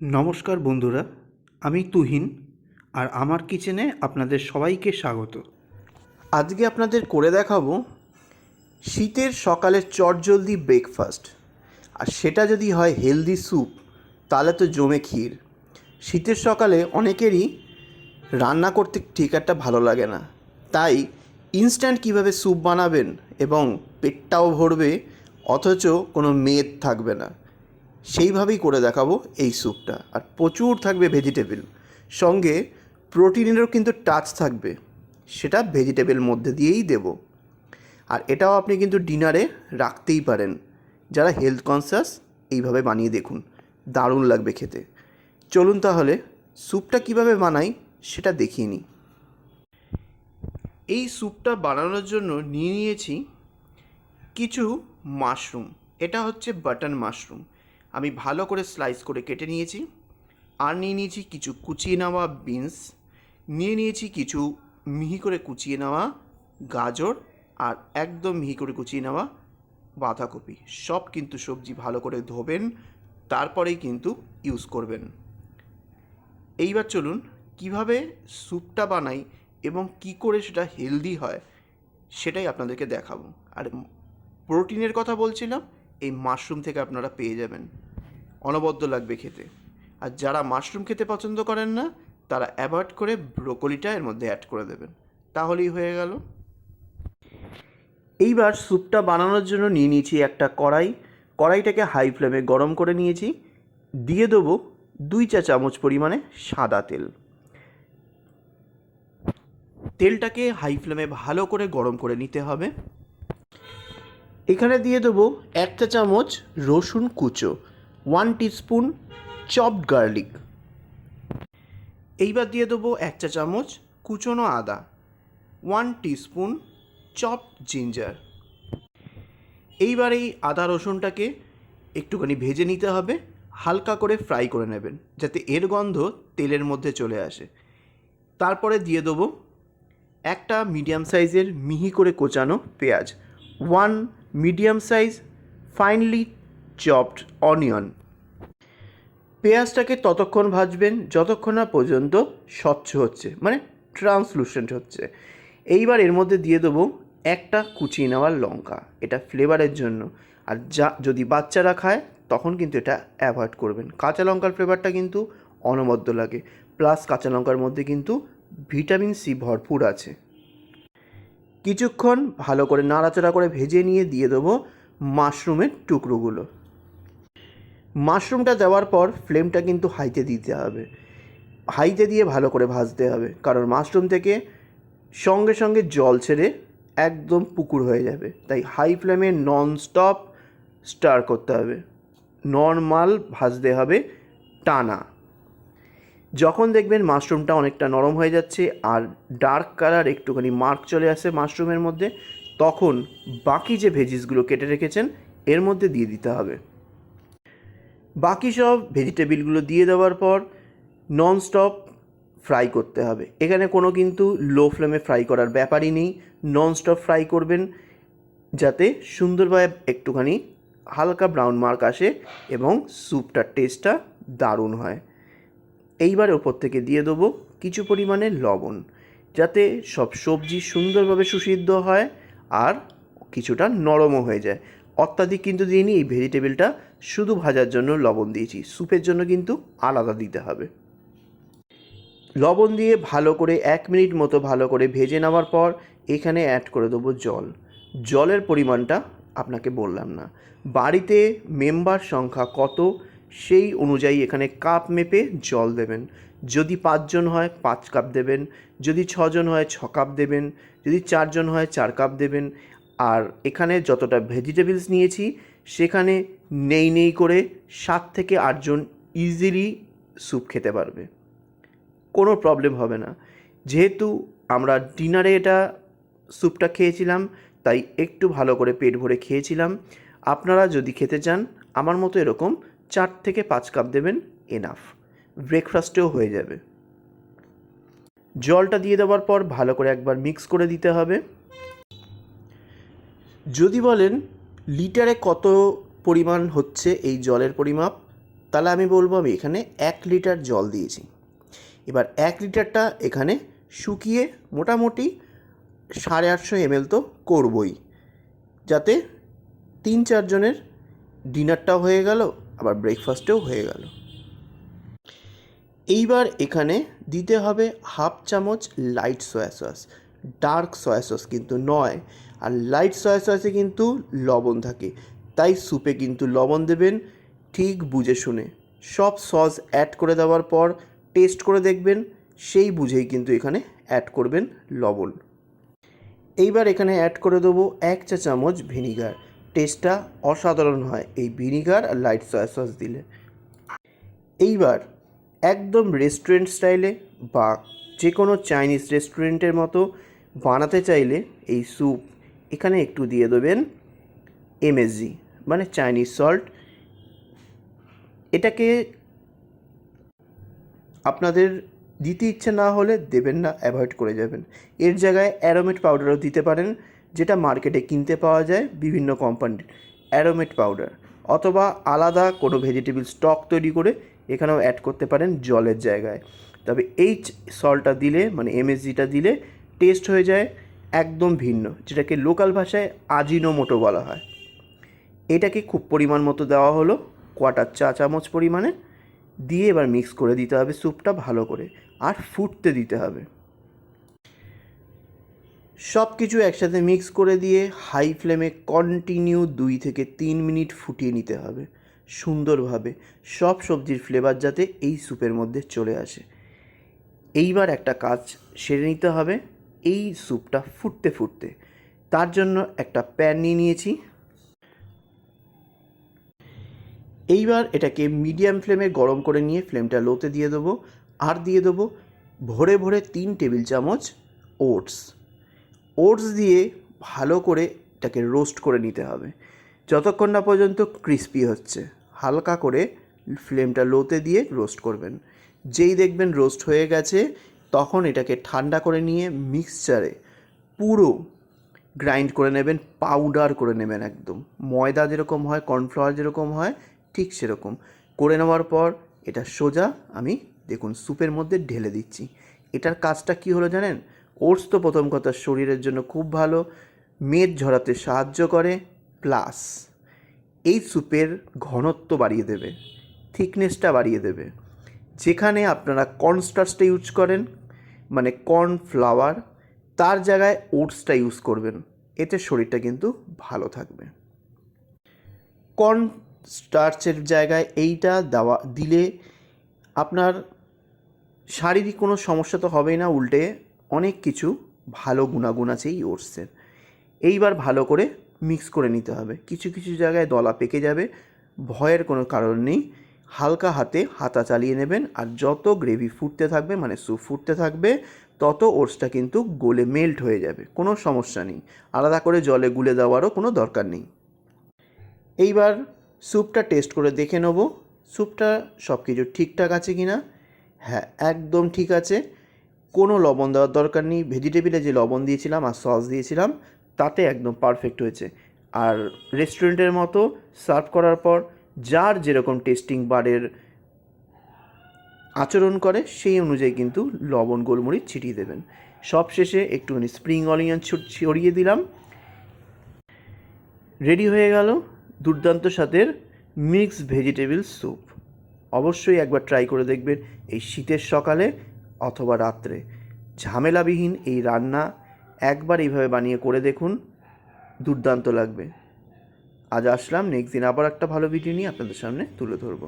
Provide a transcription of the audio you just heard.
নমস্কার বন্ধুরা, আমি তুহিন আর আমার কিচেনে আপনাদের সবাইকে স্বাগত। আজকে আপনাদের করে দেখাবো শীতের সকালের চটজলদি ব্রেকফাস্ট আর সেটা যদি হয় হেলদি স্যুপ তাহলে তো জমে ক্ষীর। শীতের সকালে অনেকেরই রান্না করতে ঠিক একটা ভালো লাগে না। তাই ইনস্ট্যান্ট কীভাবে স্যুপ বানাবেন এবং পেটটাও ভরবে, অথচ কোনো মেদ থাকবে না। সেইভাবেই করে দেখাবো এই স্যুপটা। আর প্রচুর থাকবে ভেজিটেবল। সঙ্গে প্রোটিনেরও কিন্তু টাচ থাকবে। সেটা ভেজিটেবল মধ্যে দিয়েই দেব। আর এটাও আপনি কিন্তু ডিনারে রাখতেই পারেন। যারা হেলথ কনসিয়াস এইভাবে বানিয়ে দেখুন। দারুণ লাগবে খেতে। চলুন তাহলে স্যুপটা কীভাবে বানাই সেটা দেখিয়ে নিই। এই স্যুপটা বানানোর জন্য নিয়ে নিয়েছি কিছু মাশরুম। এটা হচ্ছে বাটন মাশরুম। আমি ভালো করে স্লাইস করে কেটে নিয়েছি। আর নিয়ে নিয়েছি কিছু কুচিয়ে নেওয়া বিনস নিয়ে নিয়েছি কিছু মিহি করে কুচিয়ে নেওয়া গাজর আর একদম মিহি করে কুচিয়ে নেওয়া বাঁধাকপি। সব কিন্তু সবজি ভালো করে ধোবেন, তারপরেই কিন্তু ইউজ করবেন। এইবার চলুন কীভাবে স্যুপটা বানাই এবং কি করে সেটা হেলদি হয় সেটাই আপনাদেরকে দেখাবো। আর প্রোটিনের কথা বলছিলাম, এই মাশরুম থেকে আপনারা পেয়ে যাবেন। অনবদ্য লাগবে খেতে। আর যারা মাশরুম খেতে পছন্দ করেন না, তারা অ্যাভয়েড করে ব্রোকলিটা এর মধ্যে অ্যাড করে দেবেন। তাহলেই হয়ে গেল। এইবার স্যুপটা বানানোর জন্য নিয়ে নিয়েছি একটা কড়াই। কড়াইটাকে হাই ফ্লেমে গরম করে নিয়েছি। দিয়ে দেবো দুই চা চামচ পরিমাণে সাদা তেল। তেলটাকে হাই ফ্লেমে ভালো করে গরম করে নিতে হবে। এখানে দিয়ে দেবো এক চা চামচ রসুন কুচো। One teaspoon chopped garlic. এইবার দিয়ে দেবো এক চা চামচ কুচোনো আদা, ওয়ান টিস্পুন চপড জিঞ্জার। এইবার এই আদা রসুনটাকে একটুখানি ভেজে নিতে হবে, হালকা করে ফ্রাই করে নেবেন, যাতে এর গন্ধ তেলের মধ্যে চলে আসে। তারপরে দিয়ে দেবো একটা মিডিয়াম সাইজের মিহি করে কোচানো পেঁয়াজ, one medium size finely chopped onion পেঁয়াজটাকে ততক্ষণ ভাজবেন, যতক্ষণ না পর্যন্ত স্বচ্ছ হচ্ছে মানে ট্রান্সলুসেন্ট হচ্ছে। এইবার এর মধ্যে দিয়ে দেবো একটা কুচিয়ে নেওয়ার লঙ্কা, এটা ফ্লেভারের জন্য। আর যা, যদি বাচ্চারা খায়, তখন কিন্তু এটা অ্যাভয়েড করবেন। কাঁচা লঙ্কার ফ্লেভারটা কিন্তু অনবদ্য লাগে। প্লাস কাঁচা লঙ্কার মধ্যে কিন্তু ভিটামিন সি ভরপুর আছে। কিছুক্ষণ ভালো করে নাড়াচাড়া করে ভেজে নিয়ে দিয়ে দেবো মাশরুমের টুকরোগুলো। মাশরুমটা দেওয়ার পর ফ্লেমটা কিন্তু হাইতে দিতে হবে। হাইতে দিয়ে ভালো করে ভাজতে হবে, কারণ মাশরুম থেকে সঙ্গে সঙ্গে জল ছেড়ে একদম পুকুর হয়ে যাবে। তাই হাই ফ্লেমে নন স্টপ স্টার করতে হবে। নর্মাল ভাজতে হবে টানা। যখন দেখবেন মাশরুমটা অনেকটা নরম হয়ে যাচ্ছে আর ডার্ক কালার একটুখানি মার্ক চলে আসে মাশরুমের মধ্যে, তখন বাকি যে ভেজিসগুলো কেটে রেখেছেন, এর মধ্যে দিয়ে দিতে হবে। বাকি সব ভেজিটেবিলগুলো দিয়ে দেওয়ার পর ননস্টপ ফ্রাই করতে হবে। এখানে কোনো কিন্তু লো ফ্লেমে ফ্রাই করার ব্যাপারই নেই। ননস্টপ ফ্রাই করবেন যাতে সুন্দরভাবে একটুখানি হালকা ব্রাউন মার্ক আসে এবং স্যুপটার টেস্টটা দারুণ হয়। এইবার ওপর থেকে দিয়ে দেবো কিছু পরিমাণে লবণ, যাতে সব সবজি সুন্দরভাবে সুসিদ্ধ হয় আর কিছুটা নরমও হয়ে যায়। অত্যাধিক কিন্তু দিইনি, এই ভেজিটেবিলটা শুধু ভাজার জন্য লবণ দিয়েছি। স্যুপের জন্য কিন্তু আলাদা দিতে হবে। লবণ দিয়ে ভালো করে এক মিনিট মতো ভালো করে ভেজে নেওয়ার পর এখানে অ্যাড করে দেবো জল। জলের পরিমাণটা আপনাকে বললাম না। বাড়িতে মেম্বার সংখ্যা কত সেই অনুযায়ী এখানে কাপ মেপে জল দেবেন। যদি পাঁচজন হয়, পাঁচ কাপ দেবেন। যদি ছজন হয়, ছ কাপ দেবেন। যদি চারজন হয়, চার কাপ দেবেন। আর এখানে যতটা ভেজিটেবলস নিয়েছি, সেখানে নেই নেই করে সাত থেকে আটজন ইজিলি স্যুপ খেতে পারবে। কোনো প্রবলেম হবে না। যেহেতু আমরা ডিনারে এটা স্যুপটা খেয়েছিলাম, তাই একটু ভালো করে পেট ভরে খেয়েছিলাম। আপনারা যদি খেতে চান, আমার মতো এরকম চার থেকে পাঁচ কাপ দেবেন এনাফ ব্রেকফাস্টেও হয়ে যাবে। জলটা দিয়ে দেওয়ার পর ভালো করে একবার মিক্স করে দিতে হবে। যদি বলেন লিটারে কত পরিমাণ হচ্ছে এই জলের পরিমাপ, তাহলে আমি বলব আমি এখানে এক লিটার জল দিয়েছি। এবার এক লিটারটা এখানে শুকিয়ে মোটামুটি সাড়ে আটশো এমএল তো করবই, যাতে তিন চারজনের ডিনারটাও হয়ে গেল, আবার ব্রেকফাস্টেও হয়ে গেল। এইবার এখানে দিতে হবে হাফ চামচ light soya sauce dark soya sauce কিন্তু নয়, আর লাইট সয়া সসে কিন্তু লবণ থাকে। তাই স্যুপে কিন্তু লবণ দেবেন, ঠিক বুঝে শুনে। সব সস অ্যাড করে দেওয়ার পর টেস্ট করে দেখবেন, সেই বুঝেই কিন্তু এখানে অ্যাড করবেন লবণ। এইবার এখানে অ্যাড করে দেবো এক চা চামচ ভিনিগার টেস্টটা অসাধারণ হয় এই ভিনিগার আর লাইট সয়া সস দিলে। এইবার একদম রেস্টুরেন্ট স্টাইলে বা যে কোনো চাইনিজ রেস্টুরেন্টের মতো বানাতে চাইলে এই স্যুপ এখানে একটু দিয়ে দেবেন এমএসজি মানে চাইনিজ সল্ট এটাকে আপনাদের দিতে ইচ্ছে না হলে দেবেন না অ্যাভয়েড করে যাবেন। এর জায়গায় অ্যারোমেট পাউডারও দিতে পারেন, যেটা মার্কেটে কিনতে পাওয়া যায় বিভিন্ন কোম্পানির অ্যারোমেট পাউডার অথবা আলাদা কোনো ভেজিটেবল স্টক তৈরি করে এখানেও অ্যাড করতে পারেন জলের জায়গায়। তবে এই সল্টটা দিলে মানে এমএসজিটা দিলে টেস্ট হয়ে যায় একদম ভিন্ন, যেটাকে লোকাল ভাষায় আজিনোমোটো বলা হয়। এটাকে খুব পরিমাণ মতো দেওয়া হলো কোয়াটার চা চামচ পরিমাণে। দিয়ে এবার মিক্স করে দিতে হবে স্যুপটা ভালো করে, আর ফুটতে দিতে হবে। সব কিছু একসাথে মিক্স করে দিয়ে হাই ফ্লেমে কন্টিনিউ দুই থেকে তিন মিনিট ফুটিয়ে নিতে হবে। সুন্দরভাবে সব সবজির ফ্লেভার যাতে এই স্যুপের মধ্যে চলে আসে। এইবার একটা কাজ সেরে নিতে হবে। এই স্যুপটা ফুটতে ফুটতে। তার জন্য একটা প্যান নিয়ে নিয়েছি। এইবার এটাকে মিডিয়াম ফ্লেমে গরম করে নিয়ে ফ্লেমটা লোতে দিয়ে দেবো। আর দিয়ে দেবো ভরে ভরে তিন টেবিল চামচ ওটস। ওটস দিয়ে ভালো করে এটাকে রোস্ট করে নিতে হবে। যতক্ষণ না পর্যন্ত ক্রিস্পি হচ্ছে, হালকা করে ফ্লেমটা লোতে দিয়ে রোস্ট করবেন। যেই দেখবেন রোস্ট হয়ে গেছে তখন এটাকে ঠান্ডা করে নিয়ে মিক্সচারে পুরো গ্রাইন্ড করে নেবেন পাউডার করে নেবেন একদম। ময়দা যেরকম হয় কর্নফ্লাওয়ার যেরকম হয়, ঠিক সেরকম। করে নেওয়ার পর এটা সোজা আমি দেখুন স্যুপের মধ্যে ঢেলে দিচ্ছি। এটার কাজটা কি হলো জানেন? ওটস তো প্রথম কথা শরীরের জন্য খুব ভালো, মেদ ঝরাতে সাহায্য করে প্লাস এই স্যুপের ঘনত্ব বাড়িয়ে দেবে থিকনেসটা বাড়িয়ে দেবে। যেখানে আপনারা কর্নস্টার্চটা ইউজ করেন মানে কর্ন ফ্লাওয়ার তার জায়গায় ওটসটা ইউজ করবেন। এতে শরীরটা কিন্তু ভালো থাকবে। কর্ন স্টার্চের জায়গায় এইটা দেওয়া, দিলে আপনার শারীরিক কোনো সমস্যা তো হবেই না, উল্টে অনেক কিছু ভালো গুণাগুণ আছে এই ওটসের। এইবার ভালো করে মিক্স করে নিতে হবে। কিছু কিছু জায়গায় দলা পেকে যাবে, ভয়ের কোনো কারণ নেই। হালকা হাতে হাতা চালিয়ে নেবেন আর যত গ্রেভি ফুটতে থাকবে মানে স্যুপ ফুটতে থাকবে, তত ওটসটা কিন্তু গোলে মেল্ট হয়ে যাবে, কোনো সমস্যা নেই। আলাদা করে জলে গুলে দেওয়ারও কোনো দরকার নেই। এইবার স্যুপটা টেস্ট করে দেখে নেব স্যুপটা সব কিছু ঠিকঠাক আছে কি না হ্যাঁ একদম ঠিক আছে। কোনো লবণ দেওয়ার দরকার নেই। ভেজিটেবিলে যে লবণ দিয়েছিলাম আর সস দিয়েছিলাম, তাতে একদম পারফেক্ট হয়েছে। আর রেস্টুরেন্টের মতো সার্ভ করার পর যার যেরকম টেস্টিং বারের আচরণ করে, সেই অনুযায়ী কিন্তু লবণ, গোলমরিচ ছিটিয়ে দেবেন। সব শেষে একটুখানি স্প্রিং অনিয়ন ছড়িয়ে দিলাম। রেডি হয়ে গেল দুর্দান্ত স্বাদের মিক্স ভেজিটেবল স্যুপ অবশ্যই একবার ট্রাই করে দেখবেন এই শীতের সকালে অথবা রাত্রে। ঝামেলাবিহীন এই রান্না একবার এইভাবে বানিয়ে করে দেখুন, দুর্দান্ত লাগবে। আজ আসলাম। নেক্সট দিন আবার একটা ভালো ভিডিও নিয়ে আপনাদের সামনে তুলে ধরবো।